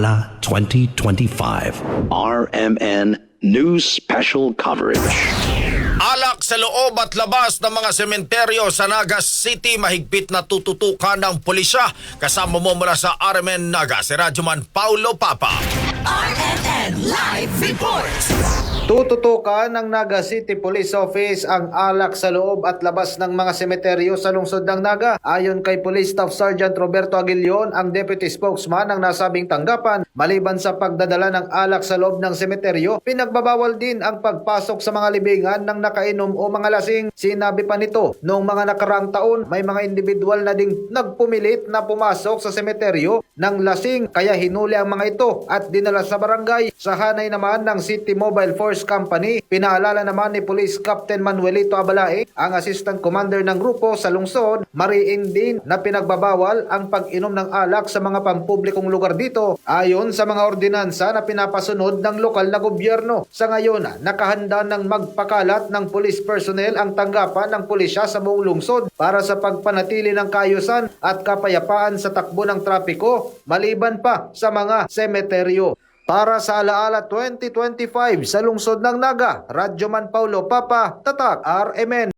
Gala 2025. RMN News Special Coverage. Alak sa loob at labas ng mga sementeryo sa Nagas City mahigpit na tututukan ng pulisya. Kasama mo mula sa RMN Naga si Radyoman Paulo Papa. Tututukan ng Naga City Police Office ang alak sa loob at labas ng mga semeteryo sa lungsod ng Naga. Ayon kay Police Staff Sergeant Roberto Aguilion, ang deputy spokesman ng nasabing tanggapan, maliban sa pagdadala ng alak sa loob ng semeteryo, pinagbabawal din ang pagpasok sa mga libingan ng nakainom o mga lasing. Sinabi pa nito, noong mga nakarang taon, may mga individual na ding nagpumilit na pumasok sa semeteryo ng lasing kaya hinuli ang mga ito at dinala sa barangay. Sa hanay naman ng City Mobile Force Company, pinaalala naman ni Police Captain Manuelito Abalae, ang assistant commander ng grupo sa lungsod, mariin din na pinagbabawal ang pag-inom ng alak sa mga pampublikong lugar dito ayon sa mga ordinansa na pinapasunod ng lokal na gobyerno. Sa ngayon, nakahanda ng magpakalat ng police personnel ang tanggapan ng pulisya sa buong lungsod para sa pagpanatili ng kayusan at kapayapaan sa takbo ng trapiko maliban pa sa mga semeteryo. Para sa Alaala 2025 sa lungsod ng Naga, Radyoman Paulo Papa, Tatak, RMN.